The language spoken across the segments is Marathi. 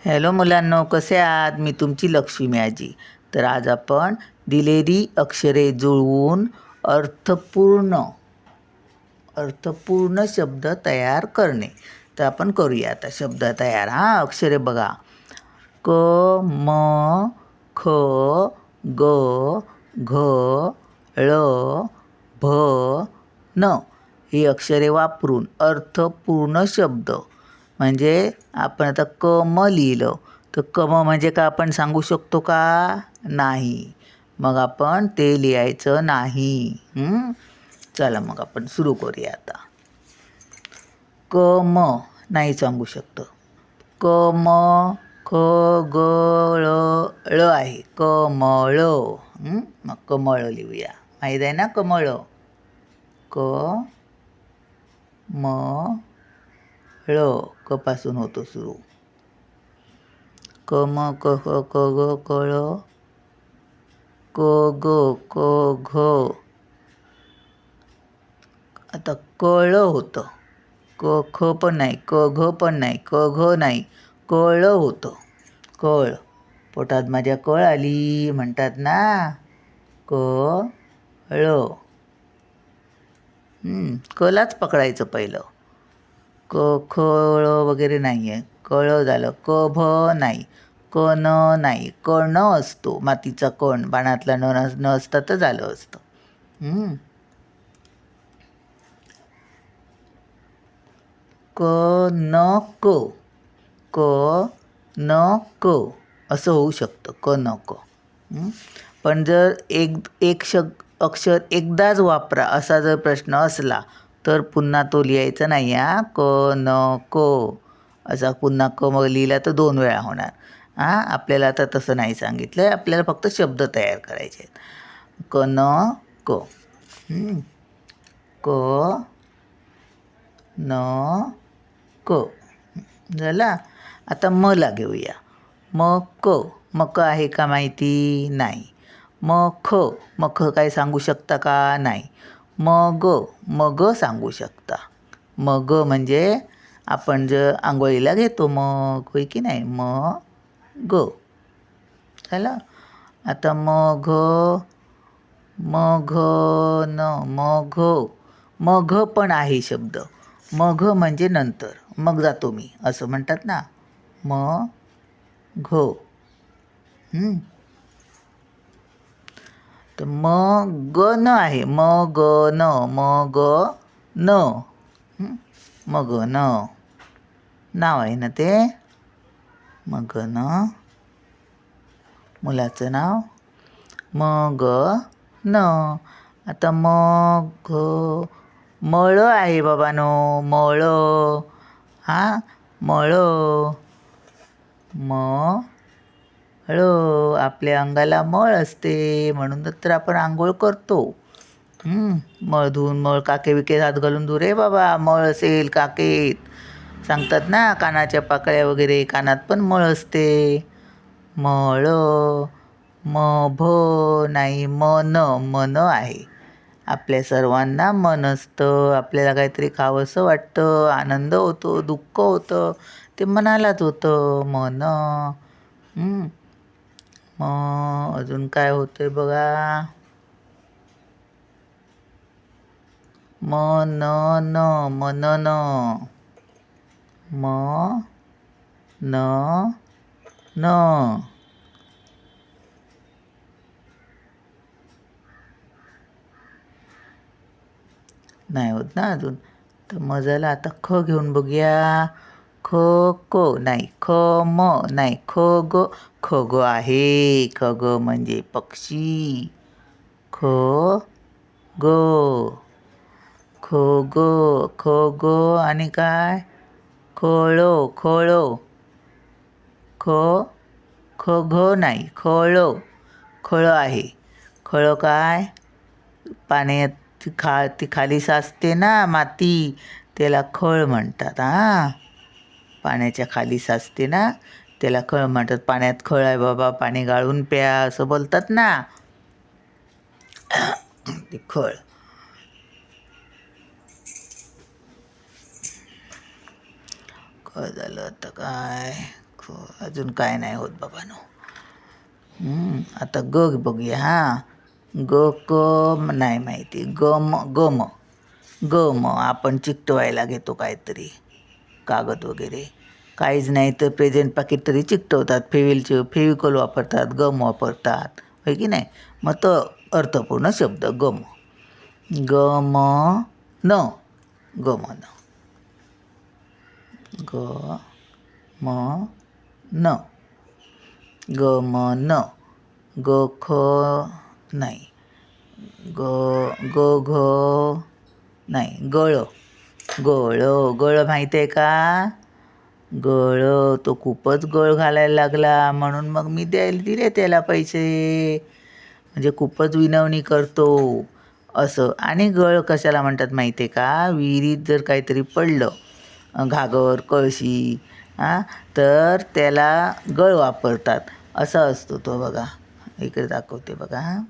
हॅलो मुलांनो कसे आहात? मी तुमची लक्ष्मी आजी. तर आज आपण दिलेली अक्षरे जुळवून अर्थपूर्ण अर्थपूर्ण शब्द तयार करणे. तर आपण करूया आता शब्द तयार. हां अक्षरे बघा. क म ख ग घ ळ भ न. ही अक्षरे वापरून अर्थपूर्ण शब्द म्हणजे आपण आता क म लिहिलं. तर क म म्हणजे का आपण सांगू शकतो का? नाही. मग आपण ते लिहायचं नाही. चला मग आपण सुरू करूया आता. क म नाही सांगू शकतो. क म ख ग ळ ळ आहे. कमळ मग कमळ लिहूया. माहीत आहे ना कमळ क म ळ क पासून होतो सुरू. क म क ख क ग कळ क ग क घ. आता कळ होतं. क ख पण नाही क घ पण नाही क घ नाही कळ होतं. कळ. पोटात माझ्या कळ आली म्हणतात ना. क ळ. कलाच पकडायचं पहिलं. क ख ळ वगैरे नाही आहे कळ झालं क भ नाही. क न नाही. कण असतो. मातीचा कण. बाणातला न न असता तर झालं असतं. क न क. क न क. असं होऊ शकतं. क न क. पण जर एक एक शक अक्षर एकदाच वापरा असा जर प्रश्न असला तर पुन्हा तो लिहायचा नाही हा क न को. असा पुन्हा क मग लिहिला तर दोन वेळा होणार. हां आपल्याला आता तसं नाही सांगितलं आहे आपल्याला फक्त शब्द तयार करायचे आहेत. क न क. क न क. झाला? आता मला घेऊया. म क. मक आहे का माहिती नाही. म ख. मख काय सांगू शकता का? नाही. मग मग सांगू शकता. मग म्हणजे आपण जर आंघोळीला घेतो मग होय की नाही? म ग झालं आता मग मघ न मघ मघ पण आहे शब्द. मघ म्हणजे नंतर. मग जातो मी. असं म्हणतात ना. म घ तर म ग न आहे. म ग न म ग न. मग न. नाव आहे ना ते? मग न. मुलाचं नाव? मग न. आता मग मळ आहे बाबानो. मळ. हा? मळ. हळू आपल्या अंगाला मळ असते. म्हणून तर आपण आंघोळ करतो. मळ धुवून मळ काके विके हात घालून धुरे रे बाबा मळ असेल काकेत. सांगतात ना कानाच्या पाकळ्या वगैरे कानात पण मळ असते. मळ म भ नाही मन मन आहे. आपल्या सर्वांना मन असतं. आपल्याला काहीतरी खावंसं वाटतं आनंद होतो दुःख होतं ते मनालाच होतं मन. मग अजून काय होतंय बघा. मन न मनन म न न. नाही होत ना अजून. तर मजाला आता ख घेऊन बघूया. खो खो नाही ख म नाही खो गो खगो आहे. ख ग म्हणजे पक्षी. खो गो खो गो खो गो आणि काय? खोळो खोळो. खो खो गो नाही खोळो. खोळो आहे. खोळो काय? पाण्यात खा ती खाली साचते ना माती. त्याला खळ म्हणतात हां. पाण्याच्या खाली साचते ना त्याला खळ म्हणतात पाण्यात खळ आहे बाबा पाणी गाळून प्या असं बोलतात ना. ते खळ. ख झालं आता काय? ख अजून काय नाही होत बाबानो. आता ग बघूया हां. ग क नाही माहिती ग म ग म ग म आपण चिकटवायला घेतो काहीतरी. कागद वगैरे. काहीच नाही तर प्रेझेंट पाकिट तरी चिकटवतात. फेविलचे फेविकोल वापरतात गम वापरतात. होय की नाही? मग तो अर्थपूर्ण शब्द गम ग म न. ग म न. ग म न. ग म न. ग ख नाही. ग ग घ नाही. गळ. गळ गळ माहीत आहे का? गळ तो खूपच गळ घालायला लागला. म्हणून मग मी द्यायला दिले त्याला पैसे. म्हणजे खूपच विनवणी करतो. असं. आणि गळ कशाला म्हणतात माहिती आहे का? विहिरीत जर काहीतरी पडलं घागर कळशी हां तर त्याला गळ वापरतात. असा असतो तो बघा. इकडे दाखवते बघा हां.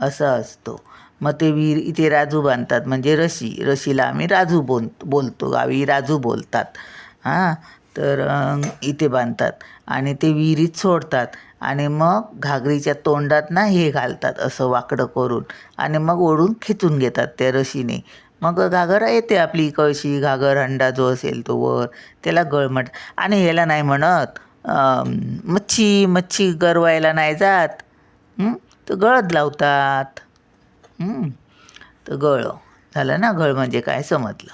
असा असतो. मग ते विहीर इथे राजू बांधतात. म्हणजे रशी. रशीला आम्ही राजू बोल बोलतो. गावी राजू बोलतात. हां? तर इथे बांधतात. आणि ते विहिरीत सोडतात. आणि मग घागरीच्या तोंडात ना हे घालतात असं वाकडं करून. आणि मग ओढून खेचून घेतात त्या रशीने. मग घागर येते आपली कळशी. घागर हंडा जो असेल तो वर. त्याला गळमट. आणि ह्याला नाही म्हणत मच्छी मच्छी गरवायला नाही जात. हं? तर गळद लावतात. तर गळ. झालं ना गळ म्हणजे काय? समजलं.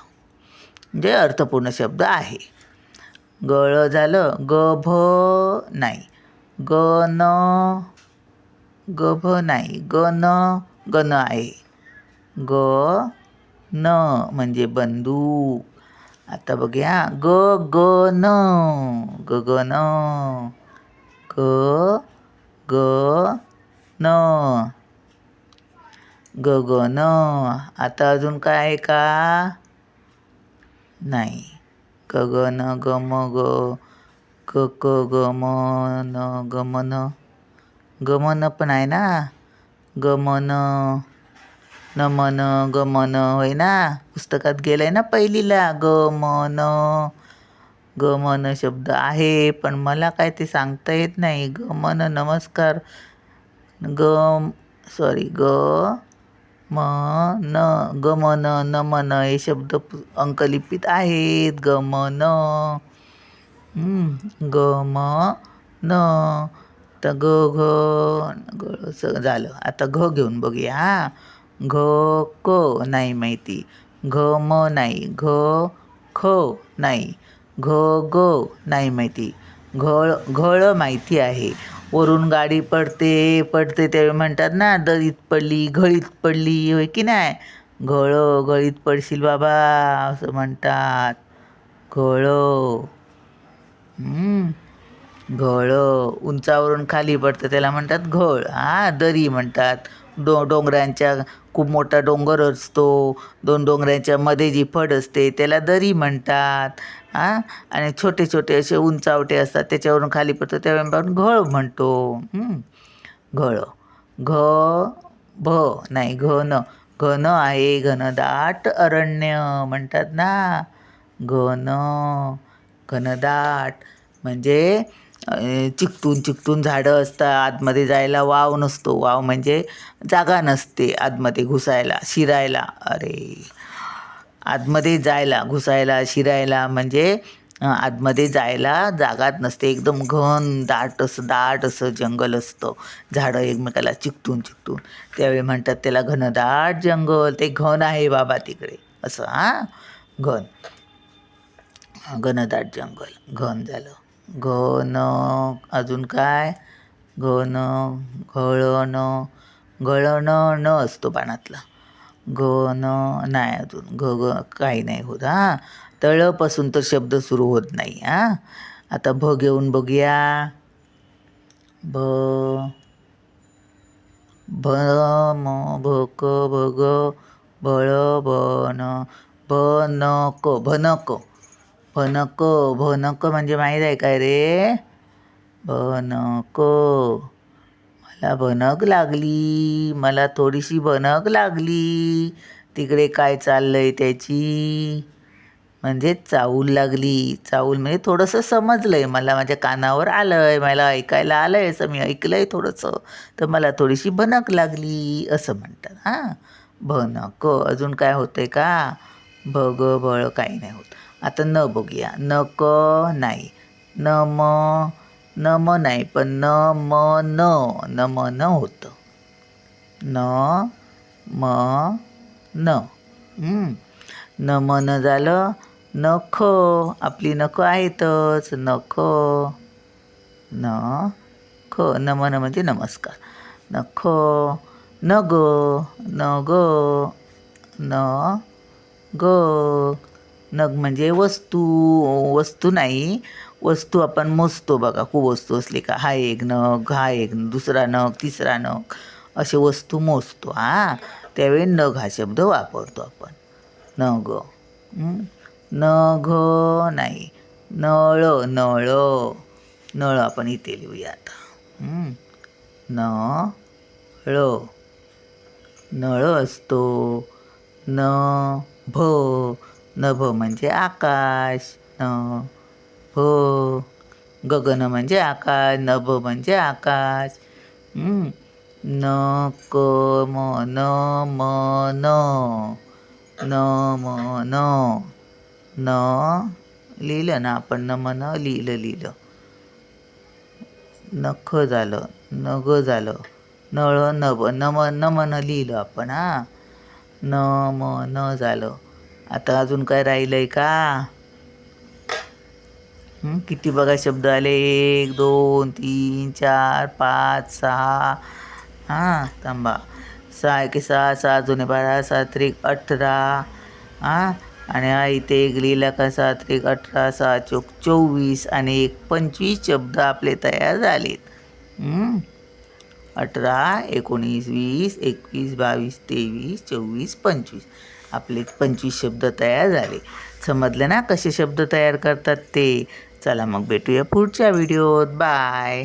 म्हणजे अर्थपूर्ण शब्द आहे. गळ झालं ग भ नाही. ग न ग भ नाही. ग न गण आहे. ग न म्हणजे बंदूक. आता बघूया. ग ग न. ग ग न. ग ग न. ग ग न आता अजून काय आहे का? नाही. ग ग न ग म ग क क ग म न गमन गमन पण आहे ना? गमन नमन गमन होय ना? पुस्तकात गेलंय ना पहिलीला? गमन गमन शब्द आहे पण मला काय ते सांगता येत नाही. गमन नमस्कार. ग सॉरी ग म न ग नमन न हे शब्द अंकलिपित अंकलिपीत आहेत ग गम न ग म न तर ग घ ग स झालं. आता घ घेऊन बघूया हा. घ क नाही माहिती. घ म नाही. घ ख नाही. घ ग नाही माहिती. घळ घळ माहिती आहे. वरून गाडी पडते पडते त्यावेळी म्हणतात ना दरीत पडली घळीत पडली होय की नाही? घळ घळीत पडशील बाबा असं म्हणतात. घळ. घळ. उंचावरून खाली पडतं त्याला म्हणतात घळ. हा दरी म्हणतात. डो डोंगरांच्या खूप मोठा डोंगर असतो. दोन डोंगरांच्या मध्ये जी फड असते त्याला दरी म्हणतात. हां? आणि छोटे छोटे असे उंचावटे असतात त्याच्यावरून खाली पडतो त्यावेळी आपण घळ म्हणतो. घळ घ. भ. नाही घन घन आहे घनदाट अरण्य म्हणतात ना. घन घनदाट. म्हणजे चिकटून चिकटून झाडं असतात आतमध्ये जायला वाव नसतो. वाव म्हणजे जागा नसते आतमध्ये घुसायला शिरायला. अरे! आतमध्ये जायला घुसायला शिरायला म्हणजे आतमध्ये जायला जागाच नसते. एकदम घन दाट असं दाट असं जंगल असतं. झाडं एकमेकाला चिकटून चिकटून. त्यावेळी म्हणतात त्याला घनदाट जंगल. ते घन आहे बाबा तिकडे. असं हां? घन. घनदाट जंगल. घन झालं. घन अजून काय? घन घळण घळण न असतो पाण्यातला घन नाही अजून. घ ग काही नाही होत हां. तळपासून तर शब्द सुरू होत नाही हां. आता भ घेऊन बघूया. भ भ म भ क भ ग भळ भन भनक भनक भनक भनक म्हणजे माहीत आहे काय रे? भनक. मला भनक लागली. मला थोडीशी भनक लागली. तिकडे काय चाललंय त्याची? म्हणजे चाऊल लागली. चाऊल म्हणजे थोडंसं समजलं आहे मला. माझ्या कानावर आलं आहे मला ऐकायला आलं आहे असं मी ऐकलं आहे थोडंसं. तर मला थोडीशी भनक लागली असं म्हणतात. हां? भनक. अजून काय होतं आहे का? भग बळ काही नाही होत. आता न बघूया. न क नाही. न म न म नाही पण न म न न म न होतं. न म न. नमन न म न झालं नख आपली नख आहेतच. नख न ख नमन न म्हणजे नमस्कार. नख न ग न ग न ग नग म्हणजे वस्तू वस्तू नाही वस्तू आपण मोजतो बघा. खूप वस्तू असली का? हा एक नग हा एक दुसरा नग तिसरा नग असे वस्तू मोजतो. हां? त्यावेळी नग हा शब्द वापरतो आपण. नग. नग नघ नाही. नळ नळ. नळ आपण इथे लिहूया आता. न नळ. नळ असतो. न भ नभ म्हणजे आकाश न भ गगन म्हणजे आकाश नभ म्हणजे आकाश. न क म न म न न म न न. लिहिलं ना आपण न म न लिहिलं लिहिलं. नख झालं नग झालं. नळ नभ नम नमन न लिहिलं आपण हां. न म न झालं. आता अजून काय राहिलं आहे का किती बघा शब्द आले. एक दोन तीन चार पाच सहा. हां थांबा. सहा एके सहा सहा जुने बारा सात त्रिक अठरा. हां आणि हा इथे एक लिहिला का सहा त्रिक अठरा सहा चोक चोवीस आणि एक पंचवीस शब्द आपले तयार झालेत. अठरा एकोणीस वीस एकवीस बावीस तेवीस चोवीस पंचवीस. आपले पंचवीस शब्द तयार झाले. समजलं ना कसे शब्द तयार करतात ते? चला मग भेटूया पुढच्या व्हिडिओत. बाय.